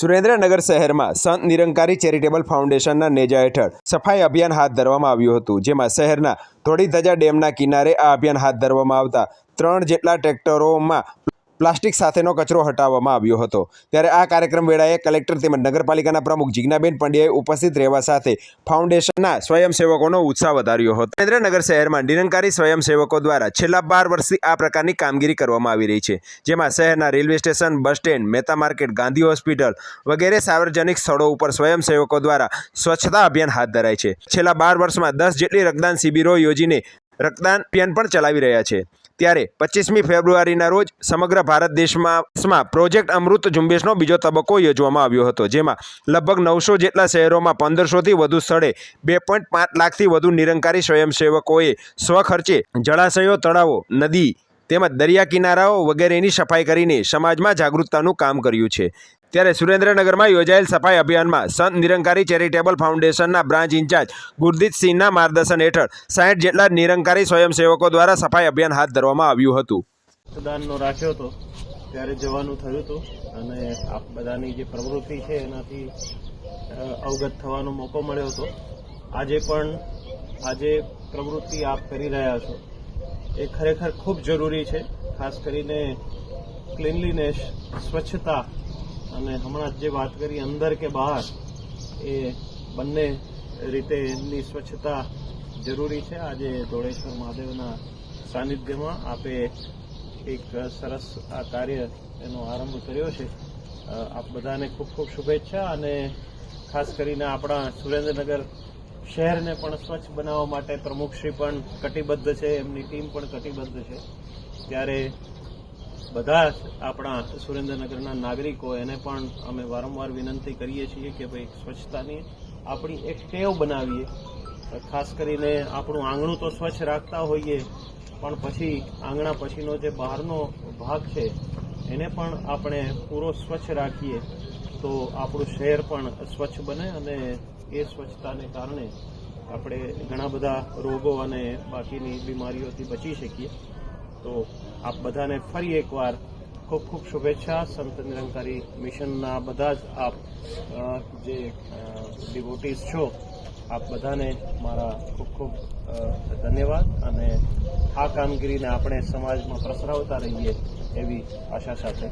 સુરેન્દ્રનગર શહેરમાં સંત નિરંકારી ચેરિટેબલ ફાઉન્ડેશનના નેજા હેઠળ સફાઈ અભિયાન હાથ ધરવામાં આવ્યું હતું, જેમાં શહેરના ધોળીધજા ડેમના કિનારે આ અભિયાન હાથ ધરવામાં આવતા ત્રણ જેટલા ટ્રેક્ટરોમાં પ્લાસ્ટિક સાથેનો કચરો હટાવવામાં આવ્યો હતો. ત્યારે આ કાર્યક્રમ વેળાએ કલેક્ટર તેમજ નગરપાલિકાના પ્રમુખ જિજ્ઞાબેન પંડ્યાએ ઉપસ્થિત રહેવા સાથે ફાઉન્ડેશનના સ્વયંસેવકોનો ઉત્સાહ વધાર્યો હતો. સુરેન્દ્રનગર શહેરમાં નિરંકારી સ્વયંસેવકો દ્વારા છેલ્લા બાર વર્ષથી આ પ્રકારની કામગીરી કરવામાં આવી રહી છે. જેમાં શહેરના railway station, bus stand, Mehta market, Gandhi hospital વગેરે સાર્વજનિક સ્થળો ઉપર સ્વયંસેવકો દ્વારા સ્વચ્છતા અભિયાન હાથ ધરાય છે. છેલ્લા બાર વર્ષમાં દસ જેટલી રક્તદાન શિબિરો યોજીને રક્તદાન અભિયાન પણ ચલાવી રહ્યા છે. ત્યારે પચીસમી ફેબ્રુઆરીના રોજ સમગ્ર ભારત દેશમાં પ્રોજેક્ટ અમૃત ઝુંબેશનો બીજો તબક્કો યોજવામાં આવ્યો હતો, જેમાં લગભગ નવસો જેટલા શહેરોમાં પંદરસોથી વધુ સ્થળે બે પોઈન્ટ પાંચ લાખથી વધુ નિરંકારી સ્વયંસેવકોએ સ્વખર્ચે જળાશયો, તળાવો, નદી તેમજ દરિયા કિનારાઓ વગેરેની સફાઈ કરીને સમાજમાં જાગૃતતાનું કામ કર્યું છે. ત્યારે સુરેન્દ્રનગરમાં યોજાયેલ સફાઈ અભિયાનમાં સંત નિરંકારી ચેરિટેબલ ફાઉન્ડેશનના બ્રાન્ચ ઇન્ચાર્જ ગુરદીતસિંહના માર્ગદર્શન હેઠળ સાઠ જેટલા નિરંકારી સ્વયંસેવકો દ્વારા સફાઈ અભિયાન હાથ ધરવામાં આવ્યું હતું. મતદાનનો રાખ્યો હતો, ત્યારે જવાનું થયું હતું અને આપ બધાની જે પ્રવૃત્તિ છે એનાથી અવગત થવાનો મોકો મળ્યો હતો. આજે પણ, આજે પ્રવૃત્તિ આપ કરી રહ્યા છો, એ ખરેખર ખૂબ જરૂરી છે, ખાસ કરીને ક્લીનલીનેસ સ્વચ્છતા અને હમણાં જે વાત કરી અંદર કે બહાર, એ બંને રીતે એમની સ્વચ્છતા જરૂરી છે. આજે ધોળેશ્વર મહાદેવના સાનિધ્યમાં આપે એક સરસ આ કાર્ય એનો આરંભ કર્યો છે. આપ બધાને ખૂબ ખૂબ શુભેચ્છા અને ખાસ કરીને આપણા સુરેન્દ્રનગર શહેરને પણ સ્વચ્છ બનાવવા માટે પ્રમુખશ્રી પણ કટિબદ્ધ છે, એમની ટીમ પણ કટિબદ્ધ છે. ત્યારે બધા આપણા સુરેન્દ્રનગરના નાગરિકો એને પણ અમે વારંવાર વિનંતી કરીએ છીએ કે ભાઈ સ્વચ્છતાની આપણી એક ટેવ બનાવીએ. ખાસ કરીને આપણું આંગણું તો સ્વચ્છ રાખતા હોઈએ, પણ પછી આંગણા પછીનો જે બહારનો ભાગ છે, એને પણ આપણે પૂરો સ્વચ્છ રાખીએ. તો આપણું શહેર પણ સ્વચ્છ બને અને એ સ્વચ્છતાને કારણે આપણે ઘણા બધા રોગો અને બાકીની બીમારીઓથી બચી શકીએ. તો આપ બધાને ફરી એકવાર ખૂબ ખૂબ શુભેચ્છા. સંત નિરંકારી મિશનના બધા જ આપ જે ડિવોટીસ છો, આપ બધાને મારા ખૂબ ખૂબ ધન્યવાદ અને આ કામગીરીને આપણે સમાજમાં પ્રસરાવતા રહીએ એવી આશા સાથે.